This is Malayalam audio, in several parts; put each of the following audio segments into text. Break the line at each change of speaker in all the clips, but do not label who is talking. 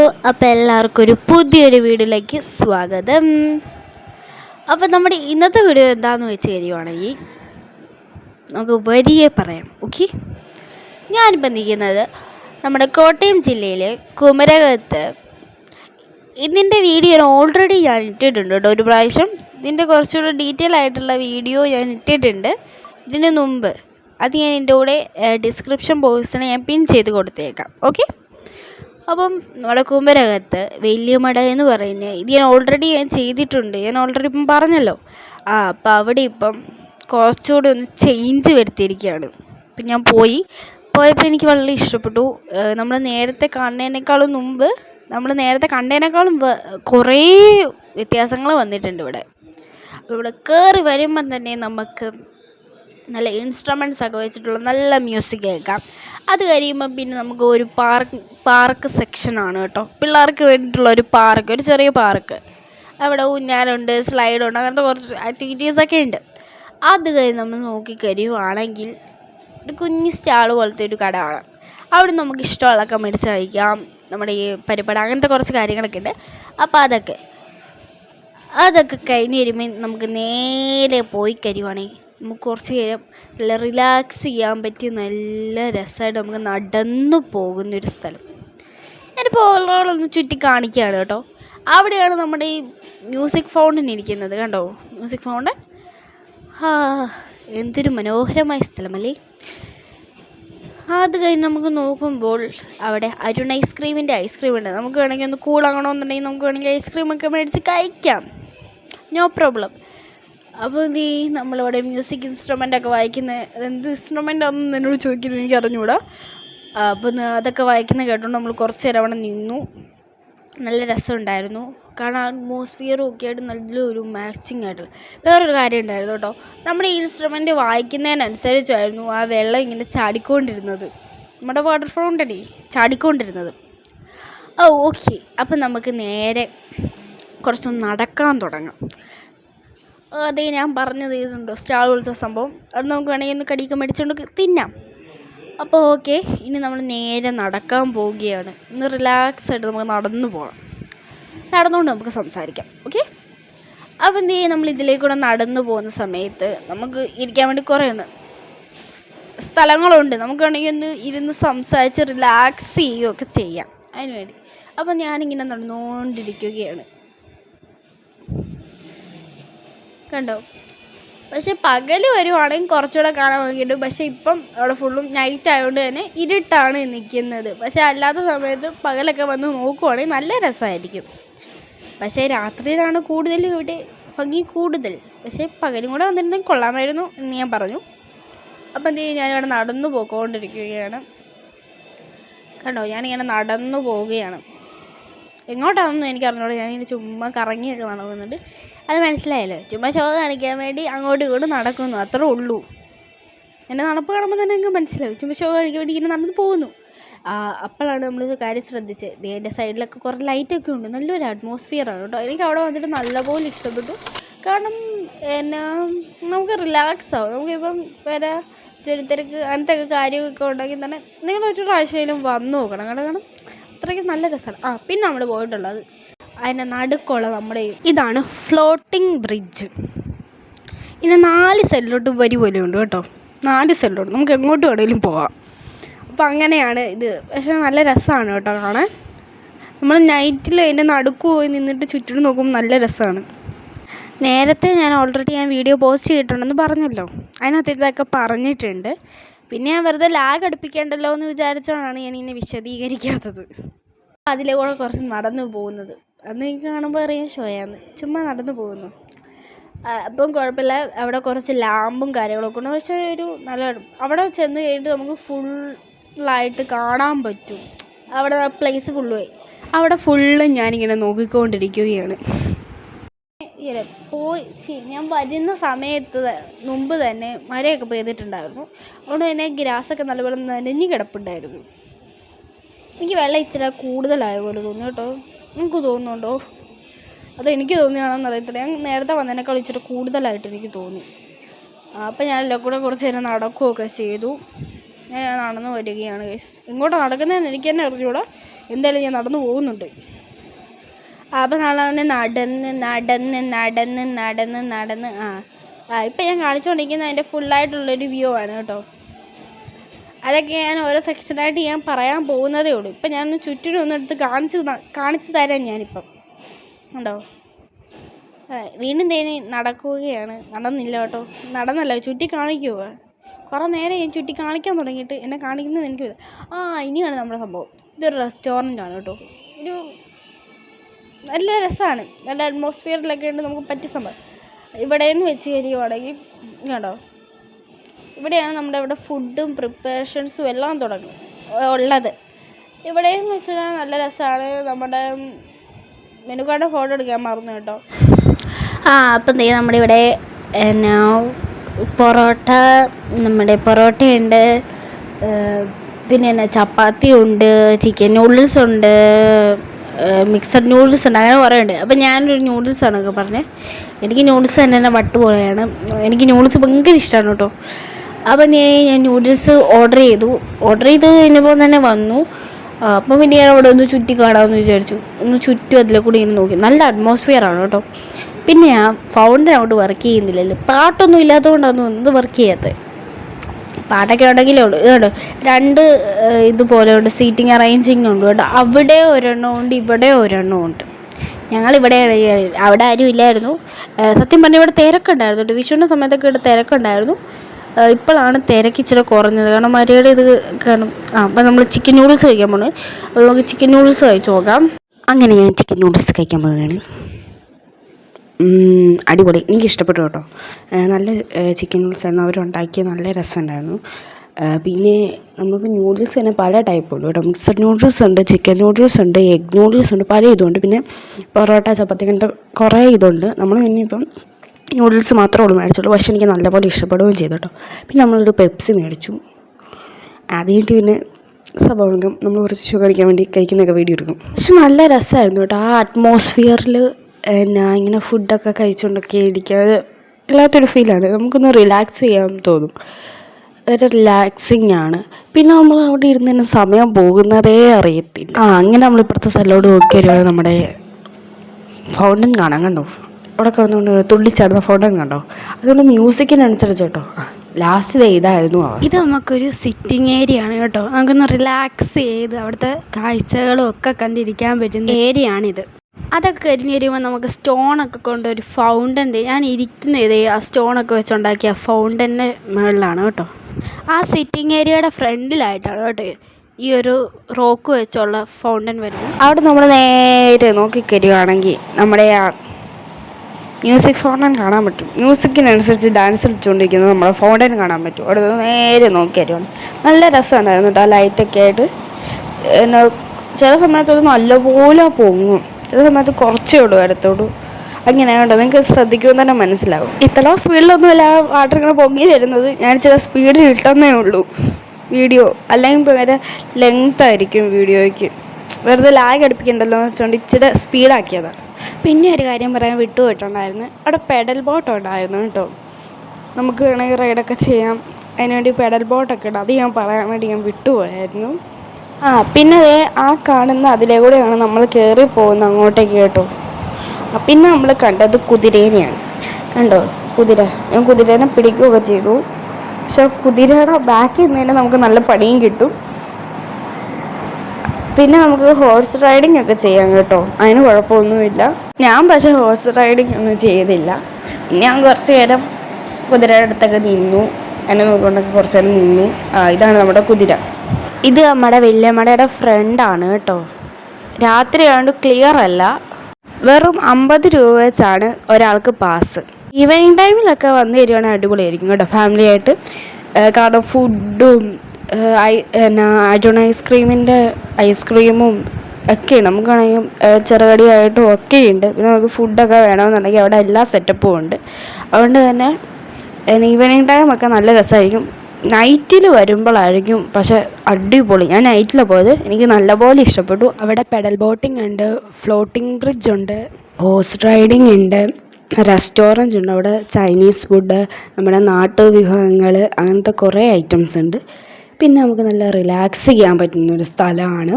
അപ്പോൾ എല്ലാവർക്കും ഒരു പുതിയൊരു വീഡിയോയിലേക്ക് സ്വാഗതം. അപ്പോൾ നമ്മുടെ ഇന്നത്തെ വീഡിയോ എന്താണെന്ന് വെച്ച് കഴിയുവാണെങ്കിൽ നമുക്ക് വരിയെ പറയാം. ഓക്കെ ഞാനിപ്പോൾ നിൽക്കുന്നത് നമ്മുടെ കോട്ടയം ജില്ലയിലെ കുമരകത്ത്. ഇതിന്റെ വീഡിയോ ഓൾറെഡി ഞാൻ ഇട്ടിട്ടുണ്ട് കേട്ടോ. ഒരു പ്രാവശ്യം ഇതിന്റെ കുറച്ചുകൂടെ ഡീറ്റെയിൽ ആയിട്ടുള്ള വീഡിയോ ഞാൻ ഇട്ടിട്ടുണ്ട്. ഇതിന് മുമ്പ് അത് ഞാൻ എന്റെ കൂടെ ഡിസ്ക്രിപ്ഷൻ ബോക്സിന് ഞാൻ പിൻ ചെയ്ത് കൊടുത്തേക്കാം. ഓക്കെ അപ്പം നമ്മുടെ കുമരകത്ത് വലിയമട എന്ന് പറയുന്നത് ഇത് ഞാൻ ഓൾറെഡി ഞാൻ ചെയ്തിട്ടുണ്ട്. ഞാൻ ഓൾറെഡി ഇപ്പം പറഞ്ഞല്ലോ. ആ അപ്പം അവിടെ ഇപ്പം കുറച്ചുകൂടി ഒന്ന് ചേഞ്ച് വരുത്തിയിരിക്കുകയാണ്. അപ്പം ഞാൻ പോയി. പോയപ്പോൾ എനിക്ക് വളരെ ഇഷ്ടപ്പെട്ടു. നമ്മൾ നേരത്തെ കണ്ടതിനേക്കാളും മുമ്പ് നമ്മൾ നേരത്തെ കണ്ടതിനേക്കാളും കുറേ വ്യത്യാസങ്ങൾ വന്നിട്ടുണ്ട് ഇവിടെ. ഇവിടെ കയറി വരുമ്പം തന്നെ നമുക്ക് നല്ല ഇൻസ്ട്രുമെന്റ്സ് ഒക്കെ വെച്ചിട്ടുള്ള നല്ല മ്യൂസിക് കേൾക്കാം. അത് കഴിയുമ്പം പിന്നെ നമുക്ക് ഒരു പാർക്ക് പാർക്ക് സെക്ഷനാണ് കേട്ടോ. പിള്ളേർക്ക് വേണ്ടിയിട്ടുള്ള ഒരു പാർക്ക് ഒരു ചെറിയ പാർക്ക് അവിടെ ഊഞ്ഞാലുണ്ട് സ്ലൈഡുണ്ട് അങ്ങനത്തെ കുറച്ച് ആക്ടിവിറ്റീസൊക്കെ ഉണ്ട്. അത് കഴിഞ്ഞ് നമ്മൾ നോക്കിക്കഴിയുവാണെങ്കിൽ ഒരു കുഞ്ഞി സ്റ്റാൾ പോലത്തെ ഒരു കടയാണ് അവിടെ നമുക്ക് ഇഷ്ടമുള്ളതൊക്കെ മേടിച്ച് കഴിക്കാം. നമ്മുടെ ഈ പരിപാടി അങ്ങനത്തെ കുറച്ച് കാര്യങ്ങളൊക്കെ ഉണ്ട്. അപ്പോൾ അതൊക്കെ അതൊക്കെ കഴിഞ്ഞ് വരുമ്പോൾ നമുക്ക് നേരെ പോയി കരുവാണെങ്കിൽ നമുക്ക് കുറച്ച് നേരം നല്ല റിലാക്സ് ചെയ്യാൻ പറ്റിയ നല്ല രസമായിട്ട് നമുക്ക് നടന്നു പോകുന്ന ഒരു സ്ഥലം. ഞാനിപ്പോൾ ഒന്ന് ചുറ്റി കാണിക്കുകയാണ് കേട്ടോ. അവിടെയാണ് നമ്മുടെ ഈ മ്യൂസിക് ഫൗണ്ടൻ ഇരിക്കുന്നത് കണ്ടോ? മ്യൂസിക് ഫൗണ്ടൻ ആ എന്തൊരു മനോഹരമായ സ്ഥലമല്ലേ? അത് കഴിഞ്ഞ് നമുക്ക് നോക്കുമ്പോൾ അവിടെ അരുൺ ഐസ്ക്രീമിന്റെ ഐസ്ക്രീം ഉണ്ട്. നമുക്ക് വേണമെങ്കിൽ ഒന്ന് കൂളാകണമെന്നുണ്ടെങ്കിൽ നമുക്ക് വേണമെങ്കിൽ ഐസ്ക്രീമൊക്കെ മേടിച്ച് കഴിക്കാം. നോ പ്രോബ്ലം അപ്പോൾ നീ നമ്മളിവിടെ മ്യൂസിക് ഇൻസ്ട്രുമെന്റ് ഒക്കെ വായിക്കുന്ന എന്ത് ഇൻസ്ട്രുമെന്റ് ആണെന്ന് എന്നോട് ചോദിക്കുന്നത് എനിക്ക് അറിഞ്ഞുകൂടാ അപ്പം അതൊക്കെ വായിക്കുന്ന കേട്ടോണ്ട് നമ്മൾ കുറച്ച് നേരം അവിടെ നിന്നു. നല്ല രസമുണ്ടായിരുന്നു. കാരണം അറ്റ്മോസ്ഫിയറും ഒക്കെ ആയിട്ട് നല്ലൊരു മാച്ചിങ് ആയിട്ടുള്ള വേറൊരു കാര്യം ഉണ്ടായിരുന്നു കേട്ടോ. നമ്മുടെ ഈ ഇൻസ്ട്രുമെന്റ് വായിക്കുന്നതിനനുസരിച്ചായിരുന്നു ആ വെള്ളം ഇങ്ങനെ ചാടിക്കൊണ്ടിരുന്നത്. നമ്മുടെ വാട്ടർ ഫൗണ്ടനേ ചാടിക്കൊണ്ടിരുന്നത്. ഓ ഓക്കെ അപ്പം നമുക്ക് നേരെ കുറച്ച് നടക്കാൻ തുടങ്ങാം. അതേ ഞാൻ പറഞ്ഞത് ഇതുണ്ടോ സ്റ്റാൾ പോലത്തെ സംഭവം. അത് നമുക്ക് വേണമെങ്കിൽ ഒന്ന് കടിയൊക്കെ മേടിച്ചുകൊണ്ട് തിന്നാം. അപ്പോൾ ഓക്കെ ഇനി നമ്മൾ നേരെ നടക്കാൻ പോവുകയാണ്. ഇന്ന് റിലാക്സ് ആയിട്ട് നമുക്ക് നടന്നു പോകണം നടന്നുകൊണ്ട് നമുക്ക് സംസാരിക്കാം ഓക്കെ? അപ്പോൾ എന്ത് ചെയ്യും നമ്മൾ ഇതിലേക്കൂടെ നടന്നു പോകുന്ന സമയത്ത് നമുക്ക് ഇരിക്കാൻ വേണ്ടി കുറേ ഉണ്ട് സ്ഥലങ്ങളുണ്ട്. നമുക്ക് വേണമെങ്കിൽ ഒന്ന് ഇരുന്ന് സംസാരിച്ച് റിലാക്സ് ചെയ്യുകയൊക്കെ ചെയ്യാം. അതിന് വേണ്ടി. അപ്പോൾ ഞാനിങ്ങനെ നടന്നുകൊണ്ടിരിക്കുകയാണ്. കണ്ടോ? പക്ഷെ പകൽ വരുവാണെങ്കിൽ കുറച്ചുകൂടെ കാണാൻ നോക്കിയിട്ട് പക്ഷെ ഇപ്പം അവിടെ ഫുള്ളും നൈറ്റ് ആയതുകൊണ്ട് തന്നെ ഇരുട്ടാണ് നിൽക്കുന്നത്. പക്ഷെ അല്ലാത്ത സമയത്ത് പകലൊക്കെ വന്ന് നോക്കുവാണെങ്കിൽ നല്ല രസമായിരിക്കും. പക്ഷേ രാത്രിയിലാണ് കൂടുതലും ഇവിടെ ഭംഗി കൂടുതൽ. പക്ഷേ പകലും കൂടെ വന്നിരുന്നെങ്കിൽ കൊള്ളാമായിരുന്നു എന്ന് ഞാൻ പറഞ്ഞു. അപ്പം എന്ത് ഞാനിവിടെ നടന്നു പോയിക്കൊണ്ടിരിക്കുകയാണ് കണ്ടോ? ഞാനിങ്ങനെ നടന്നു പോവുകയാണ് എങ്ങോട്ടാണെന്നും എനിക്ക് അറിഞ്ഞൂടാ ഞാനിങ്ങനെ ചുമ്മാ കറങ്ങിയൊക്കെ നടക്കുന്നുണ്ട്. അത് മനസ്സിലായല്ലോ. ചുമ്മാ ഷോ കാണിക്കാൻ വേണ്ടി അങ്ങോട്ടും ഇങ്ങോട്ടും നടക്കുന്നു. അത്രേ ഉള്ളൂ. എന്റെ നടപ്പ് കാണുമ്പോൾ തന്നെ നിങ്ങൾക്ക് മനസ്സിലാവും. ചുമ്മാ ഷോ കാണിക്കാൻ വേണ്ടി ഇങ്ങനെ നടന്ന് പോകുന്നു. അപ്പോഴാണ് നമ്മൾ കാര്യം ശ്രദ്ധിച്ചത് ദേന്റെ സൈഡിലൊക്കെ കുറേ ലൈറ്റൊക്കെ ഉണ്ട്. നല്ലൊരു അറ്റ്മോസ്ഫിയറാണ് കേട്ടോ. എനിക്ക് അവിടെ വന്നിട്ട് നല്ലപോലെ ഇഷ്ടപ്പെട്ടു. കാരണം എന്നാ നമുക്ക് റിലാക്സ് ആവും. നമുക്കിപ്പം വരെ തിരക്ക് അങ്ങനത്തെ ഒക്കെ കാര്യമൊക്കെ ഉണ്ടെങ്കിൽ തന്നെ നിങ്ങളൊരു പ്രാവശ്യമെങ്കിലും വന്നു നോക്കണം. കാരണം കാരണം അത്രയ്ക്ക് നല്ല രസമാണ്. ആ പിന്നെ നമ്മൾ പോയിട്ടുള്ളത് അതിന്റെ നടുക്കുള്ള നമ്മുടെ ഇതാണ് ഫ്ലോട്ടിംഗ് ബ്രിഡ്ജ് ഇനി നാല് സെല്ലോട്ട് വരി പോലെ ഉണ്ട് കേട്ടോ. നാല് സെല്ലോട്ട് നമുക്ക് എങ്ങോട്ട് വേണമെങ്കിലും പോവാം. അപ്പോൾ അങ്ങനെയാണ് ഇത്. പക്ഷേ നല്ല രസമാണ് കേട്ടോ കാണാൻ. നമ്മൾ നൈറ്റിൽ അതിന്റെ നടുക്ക് പോയി നിന്നിട്ട് ചുറ്റിനും നോക്കുമ്പോൾ നല്ല രസമാണ്. നേരത്തെ ഞാൻ ഓൾറെഡി ഞാൻ വീഡിയോ പോസ്റ്റ് ചെയ്തിട്ടുണ്ടെന്ന് പറഞ്ഞല്ലോ. അതിനകത്ത് ഇതൊക്കെ പറഞ്ഞിട്ടുണ്ട്. പിന്നെ ഞാൻ വെറുതെ ലാഗ് അടുപ്പിക്കേണ്ടല്ലോ എന്ന് വിചാരിച്ചോണ്ടാണ് ഞാൻ ഇങ്ങനെ വിശദീകരിക്കാത്തത്. അതിലെ കൂടെ കുറച്ച് നടന്നു പോകുന്നത്. അന്ന് എനിക്ക് കാണുമ്പോൾ അറിയാം ഷോയാന്ന്. ചുമ്മാ നടന്നു പോകുന്നു. അപ്പം കുഴപ്പമില്ല. അവിടെ കുറച്ച് ലാമ്പും കാര്യങ്ങളൊക്കെ ഉണ്ട്. പക്ഷേ ഒരു നല്ല അവിടെ ചെന്ന് കഴിഞ്ഞിട്ട് നമുക്ക് ഫുള്ളായിട്ട് കാണാൻ പറ്റും. അവിടെ പ്ലേസ് ഫുള്ളുമായി അവിടെ ഫുള്ള് ഞാനിങ്ങനെ നോക്കിക്കൊണ്ടിരിക്കുകയാണ്. പോയി ഞാൻ വരുന്ന സമയത്ത് മുമ്പ് തന്നെ മരയൊക്കെ പെയ്തിട്ടുണ്ടായിരുന്നു. അതുകൊണ്ട് തന്നെ ഗ്രാസൊക്കെ നല്ലപോലെ നനഞ്ഞ് കിടപ്പുണ്ടായിരുന്നു. എനിക്ക് വെള്ളം ഇച്ചിരി കൂടുതലായ പോലെ തോന്നി കേട്ടോ. നിങ്ങൾക്ക് തോന്നുന്നുണ്ടോ? അത് എനിക്ക് തോന്നിയാണോന്ന് അറിയത്തില്ല. ഞാൻ നേരത്തെ വന്നതിനേക്കാൾ ഇച്ചിരി കൂടുതലായിട്ട് എനിക്ക് തോന്നി. അപ്പോൾ ഞാൻ എല്ലാം കൂടെ കുറച്ച് നേരം നടക്കുകയൊക്കെ ചെയ്തു. ഞാൻ നടന്നു വരികയാണ് ഇങ്ങോട്ട് നടക്കുന്നതെന്ന് എനിക്ക് തന്നെ അറിഞ്ഞൂടാ എന്തായാലും ഞാൻ നടന്നു പോകുന്നുണ്ട്. അപ്പം നാളെ നടന്ന് നടന്ന് നടന്ന് നടന്ന് നടന്ന്. ആ ഇപ്പം ഞാൻ കാണിച്ചുകൊണ്ടിരിക്കുന്നത് അതിന്റെ ഫുള്ളായിട്ടുള്ളൊരു വ്യൂ ആണ് കേട്ടോ. അതൊക്കെ ഞാൻ ഓരോ സെക്ഷനായിട്ട് ഞാൻ പറയാൻ പോകുന്നതേ ഉള്ളൂ. ഇപ്പം ഞാൻ ചുറ്റിനും ഒന്ന് എടുത്ത് കാണിച്ച് കാണിച്ചു തരാം ഞാനിപ്പം. ഉണ്ടോ? വീണ്ടും തേനി നടക്കുകയാണ്. നടന്നില്ല കേട്ടോ. നടന്നല്ല ചുറ്റി കാണിക്കുക കുറേ നേരം ഞാൻ ചുറ്റി കാണിക്കാൻ തുടങ്ങിയിട്ട് എന്നെ കാണിക്കുന്നത് എനിക്ക് ആ ഇനിയാണ് നമ്മുടെ സംഭവം. ഇതൊരു റെസ്റ്റോറന്റ് ആണ് കേട്ടോ. ഒരു നല്ല രസമാണ്. നല്ല അറ്റ്മോസ്ഫിയറിലൊക്കെ ഉണ്ട് നമുക്ക് പറ്റിയ സംഭവം. ഇവിടെ നിന്ന് വെച്ച് കഴിയുവാണെങ്കിൽ കേട്ടോ ഇവിടെയാണ് നമ്മുടെ ഇവിടെ ഫുഡും പ്രിപ്പറേഷൻസും എല്ലാം തുടങ്ങി ഉള്ളത്. ഇവിടെ എന്ന് വെച്ചാൽ നല്ല രസമാണ്. നമ്മുടെ മെനുകാർഡ് ഫോട്ടോ എടുക്കാൻ മറന്നു കേട്ടോ. ആ അപ്പം ദേ നമ്മുടെ ഇവിടെ എന്നാ പൊറോട്ട നമ്മുടെ പൊറോട്ടയുണ്ട്. പിന്നെ എന്നാ ചപ്പാത്തി ഉണ്ട് ചിക്കൻ നൂഡിൽസ് ഉണ്ട്. മിക്സഡ് നൂഡിൽസ് ഉണ്ട് അങ്ങനെ കുറേ ഉണ്ട് അപ്പം ഞാനൊരു നൂഡിൽസ് ആണൊക്കെ പറഞ്ഞത് എനിക്ക് നൂഡിൽസ് തന്നെ തന്നെ വട്ട് പോലെയാണ്. എനിക്ക് നൂഡിൽസ് ഭയങ്കര ഇഷ്ടമാണ് കേട്ടോ. അപ്പം ഞാൻ നൂഡിൽസ് ഓർഡർ ചെയ്തു. ഓർഡർ ചെയ്ത് കഴിഞ്ഞപ്പോൾ തന്നെ വന്നു. അപ്പം പിന്നെ ഞാൻ അവിടെ ഒന്ന് ചുറ്റി കാണാമെന്ന് വിചാരിച്ചു. ഒന്ന് ചുറ്റും അതിലെ കൂടി ഇങ്ങനെ നോക്കി. നല്ല അറ്റ്മോസ്ഫിയർ ആണ് കേട്ടോ. പിന്നെ ആ ഫൗണ്ടൻ അങ്ങോട്ട് വർക്ക് ചെയ്യുന്നില്ലല്ലോ. പാട്ടൊന്നും ഇല്ലാത്തതുകൊണ്ടാണ് തോന്നുന്നത് വർക്ക് ചെയ്യാത്തത്. പാട്ടൊക്കെ ഉണ്ടെങ്കിലേ ഉള്ളൂ. കേട്ടോ രണ്ട് ഇതുപോലെ ഉണ്ട് സീറ്റിംഗ് അറേഞ്ചിങ് ഉണ്ട് കേട്ടോ. അവിടെ ഒരെണ്ണം ഉണ്ട് ഇവിടെ ഒരെണ്ണം ഉണ്ട്. ഞങ്ങൾ ഇവിടെ അവിടെ ആരും ഇല്ലായിരുന്നു. സത്യം പറഞ്ഞാൽ ഇവിടെ തിരക്കുണ്ടായിരുന്നു കേട്ടോ. വിഷുവിന്റെ സമയത്തൊക്കെ ഇവിടെ തിരക്കുണ്ടായിരുന്നു ഇപ്പോഴാണ് തിരക്ക് ഇച്ചിരി കുറഞ്ഞത്. കാരണം മരിയുടെ ഇത് കാരണം ആ അപ്പം നമ്മൾ ചിക്കൻ നൂഡിൽസ് കഴിക്കാൻ പോണ്. നമുക്ക് ചിക്കൻ നൂഡിൽസ് കഴിച്ച് നോക്കാം. അങ്ങനെ ഞാൻ ചിക്കൻ നൂഡിൽസ് കഴിക്കാൻ പോവുകയാണ്. അടിപൊളി. എനിക്ക് ഇഷ്ടപ്പെട്ടു കേട്ടോ. നല്ല ചിക്കൻ നൂഡിൽസ് ആയിരുന്നു. അവരുണ്ടാക്കിയ നല്ല രസമുണ്ടായിരുന്നു. പിന്നെ നമുക്ക് നൂഡിൽസ് തന്നെ പല ടൈപ്പ് ഉണ്ട് കേട്ടോ. മിക്സഡ് നൂഡിൽസ് ഉണ്ട് ചിക്കൻ നൂഡിൽസ് ഉണ്ട് എഗ് നൂഡിൽസ് ഉണ്ട് പല ഇതുണ്ട് പിന്നെ പൊറോട്ട ചപ്പാത്തി അങ്ങനത്തെ കുറേ ഇതുണ്ട്. നമ്മൾ പിന്നെ ഇപ്പം നൂഡിൽസ് മാത്രമേ ഉള്ളൂ മേടിച്ചുള്ളൂ. പക്ഷേ എനിക്ക് നല്ലപോലെ ഇഷ്ടപ്പെടുകയും ചെയ്തു കേട്ടോ. പിന്നെ നമ്മളൊരു പെപ്സി മേടിച്ചു. ആദ്യമായിട്ട് പിന്നെ സ്വാഭാവികം നമ്മൾ കുറച്ച് ഷുഗർ അടിക്കാൻ വേണ്ടി കഴിക്കുന്നൊക്കെ വീഡിയോ എടുക്കും. പക്ഷെ നല്ല രസമായിരുന്നു കേട്ടോ. ആ അറ്റ്മോസ്ഫിയറിൽ എന്നാ ഇങ്ങനെ ഫുഡൊക്കെ കഴിച്ചുകൊണ്ടൊക്കെ ഇരിക്കുക. വല്ലാത്തൊരു ഫീലാണ്. നമുക്കൊന്ന് റിലാക്സ് ചെയ്യാൻ തോന്നും. ഒരു റിലാക്സിങ് ആണ്. പിന്നെ നമ്മൾ അവിടെ ഇരുന്ന് തന്നെ സമയം പോകുന്നതേ അറിയത്തില്ല. ആ അങ്ങനെ നമ്മൾ ഇപ്പുറത്തെ സ്ഥലത്തോട് നോക്കി വരുവാണ് നമ്മുടെ ഫൗണ്ടൻ കാണാൻ കണ്ടോ? അവിടെ കിടന്നുകൊണ്ട് തുള്ളിച്ചാടുന്ന ഫൗണ്ടൻ കണ്ടോ? അതുകൊണ്ട് മ്യൂസിക്കിനനുസരിച്ച് കേട്ടോ. ലാസ്റ്റ് ഇതായിരുന്നു ഇത് നമുക്കൊരു സിറ്റിംഗ് ഏരിയ ആണ് കേട്ടോ. നമുക്കൊന്ന് റിലാക്സ് ചെയ്ത് അവിടുത്തെ കാഴ്ചകളും ഒക്കെ കണ്ടിരിക്കാൻ പറ്റുന്ന ഏരിയ ആണിത്. അതൊക്കെ കരിഞ്ഞ് കഴിയുമ്പോൾ നമുക്ക് സ്റ്റോണൊക്കെ കൊണ്ട് ഒരു ഫൗണ്ടൻ ഞാൻ ഇരിക്കുന്ന ഇതേ ആ സ്റ്റോണൊക്കെ വെച്ചുണ്ടാക്കിയ ഫൗണ്ടന്റെ മുകളിലാണ് കേട്ടോ. ആ സിറ്റിംഗ് ഏരിയയുടെ ഫ്രണ്ടിലായിട്ടാണ് കേട്ടോ ഈ ഒരു റോക്ക് വെച്ചുള്ള ഫൗണ്ടൻ വരുന്നത്. അവിടെ നമ്മൾ നേരെ നോക്കിക്കരുവാണെങ്കിൽ നമ്മുടെ ആ മ്യൂസിക് ഫൗണ്ടൻ കാണാൻ പറ്റും. മ്യൂസിക്കിനനുസരിച്ച് ഡാൻസ് കളിച്ചുകൊണ്ടിരിക്കുന്നത് നമ്മളെ ഫൗണ്ടൻ കാണാൻ പറ്റും. അവിടെ നേരെ നോക്കിയരുവാണ് നല്ല രസമുണ്ടായിരുന്നു കേട്ടോ. ആ ലൈറ്റൊക്കെ ആയിട്ട്. പിന്നെ ചില സമയത്ത് അത് നല്ലപോലെ പൊങ്ങും. ചില സമയത്ത് കുറച്ചേ ഉള്ളൂ വരത്തുള്ളൂ അങ്ങനെ കേട്ടോ നിങ്ങൾക്ക് ശ്രദ്ധിക്കുമെന്ന് തന്നെ മനസ്സിലാവും. ഇത്ര സ്പീഡിലൊന്നുമല്ല വാട്ടർ ഇങ്ങനെ പൊങ്ങി വരുന്നത്. ഞാൻ ചില സ്പീഡിൽ ഇട്ടെന്നേ ഉള്ളൂ വീഡിയോ. അല്ലെങ്കിൽ വേറെ ലെങ്ത് ആയിരിക്കും വീഡിയോയ്ക്ക്. വെറുതെ ലാഗ് അടുപ്പിക്കണ്ടല്ലോ എന്ന് വെച്ചുകൊണ്ട് ഇച്ചിരി സ്പീഡാക്കിയതാണ് പിന്നെ ഒരു കാര്യം പറയാൻ വിട്ടുപോയിട്ടുണ്ടായിരുന്നു. അവിടെ പെഡൽ ബോട്ട് ഉണ്ടായിരുന്നു കേട്ടോ. നമുക്ക് വേണമെങ്കിൽ റൈഡൊക്കെ ചെയ്യാം. അതിനുവേണ്ടി പെഡൽ ബോട്ടൊക്കെ ഉണ്ട് അത് ഞാൻ പറയാൻ വേണ്ടി ഞാൻ വിട്ടുപോയായിരുന്നു. ആ പിന്നെ അതെ ആ കാണുന്ന അതിലെ കൂടെയാണ് നമ്മൾ കയറി പോകുന്നത് അങ്ങോട്ടേക്ക് കേട്ടോ. പിന്നെ നമ്മൾ കണ്ടത് കുതിരേനെയാണ്. കണ്ടോ? കുതിര. ഞാൻ കുതിരേനെ പിടിക്കുകയൊക്കെ ചെയ്തു. പക്ഷെ കുതിരയുടെ ബാക്കിൽ നിന്നതിന് നമുക്ക് നല്ല പണിയും കിട്ടും. പിന്നെ നമുക്ക് ഹോഴ്സ് റൈഡിംഗ് ഒക്കെ ചെയ്യാം കേട്ടോ. അതിന് കുഴപ്പമൊന്നുമില്ല. ഞാൻ പക്ഷേ ഹോഴ്സ് റൈഡിംഗ് ഒന്നും ചെയ്തില്ല. ഞാൻ കുറച്ച് നേരം കുതിരയുടെ അടുത്തൊക്കെ നിന്നു. എന്നെ നോക്കിക്കൊണ്ടൊക്കെ കുറച്ച് നേരം നിന്നു. ഇതാണ് നമ്മുടെ കുതിര. ഇത് നമ്മുടെ വല്യമ്മയുടെ ഫ്രണ്ടാണ് കേട്ടോ. രാത്രി ആയതുകൊണ്ട് ക്ലിയർ അല്ല. വെറും അമ്പത് രൂപ വെച്ചാണ് ഒരാൾക്ക് പാസ് ഈവനിങ് ടൈമിലൊക്കെ വന്നു തരുവാണെങ്കിൽ അടിപൊളിയായിരിക്കും കേട്ടോ ഫാമിലി ആയിട്ട്. കാരണം ഫുഡും ഐ എന്നാ അജോൺ ഐസ്ക്രീമിന്റെ ഐസ്ക്രീമും ഒക്കെയുണ്ട് നമുക്കാണെങ്കിൽ ചെറുകടിയായിട്ടും ഒക്കെയുണ്ട് പിന്നെ നമുക്ക് ഫുഡൊക്കെ വേണമെന്നുണ്ടെങ്കിൽ അവിടെ എല്ലാ സെറ്റപ്പും ഉണ്ട്. അതുകൊണ്ട് തന്നെ ഈവനിങ് ടൈമൊക്കെ നല്ല രസമായിരിക്കും. നൈറ്റിൽ വരുമ്പോഴായിരിക്കും പക്ഷെ അടിപൊളി. ഞാൻ നൈറ്റിലാണ് പോയത്. എനിക്ക് നല്ലപോലെ ഇഷ്ടപ്പെട്ടു. അവിടെ പെഡൽ ബോട്ടിംഗ് ഉണ്ട് ഫ്ലോട്ടിംഗ് ബ്രിഡ്ജ് ഉണ്ട് ഹോഴ്സ് റൈഡിംഗ് ഉണ്ട് റെസ്റ്റോറന്റ് ഉണ്ട് അവിടെ ചൈനീസ് ഫുഡ് നമ്മുടെ നാട്ടു വിഭവങ്ങൾ അങ്ങനത്തെ കുറേ ഐറ്റംസ് ഉണ്ട്. പിന്നെ നമുക്ക് നല്ല റിലാക്സ് ചെയ്യാൻ പറ്റുന്ന ഒരു സ്ഥലമാണ്.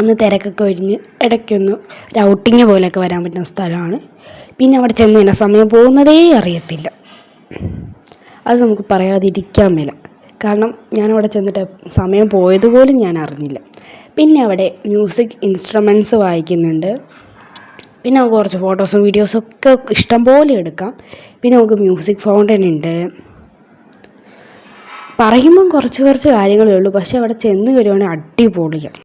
ഒന്ന് തിരക്കൊക്കെ ഒഴിഞ്ഞ് ഇടയ്ക്കൊന്ന് ഒരു ഔട്ടിങ് പോലെയൊക്കെ വരാൻ പറ്റുന്ന സ്ഥലമാണ്. പിന്നെ അവിടെ ചെന്ന് കഴിഞ്ഞാൽ സമയം പോകുന്നതേ അറിയത്തില്ല. അത് നമുക്ക് പറയാതിരിക്കാൻ മേല. കാരണം ഞാനവിടെ ചെന്നിട്ട് സമയം പോയതുപോലും ഞാൻ അറിഞ്ഞില്ല. പിന്നെ അവിടെ മ്യൂസിക് ഇൻസ്ട്രുമെന്റ്സ് വായിക്കുന്നുണ്ട്. പിന്നെ നമുക്ക് കുറച്ച് ഫോട്ടോസും വീഡിയോസും ഒക്കെ ഇഷ്ടം പോലെ എടുക്കാം. പിന്നെ നമുക്ക് മ്യൂസിക് ഫൗണ്ടൻ ഉണ്ട്. പറയുമ്പം കുറച്ച് കുറച്ച് കാര്യങ്ങളേ ഉള്ളൂ. പക്ഷേ അവിടെ ചെന്ന് വരുവാണെങ്കിൽ അടിപൊളിയാണ്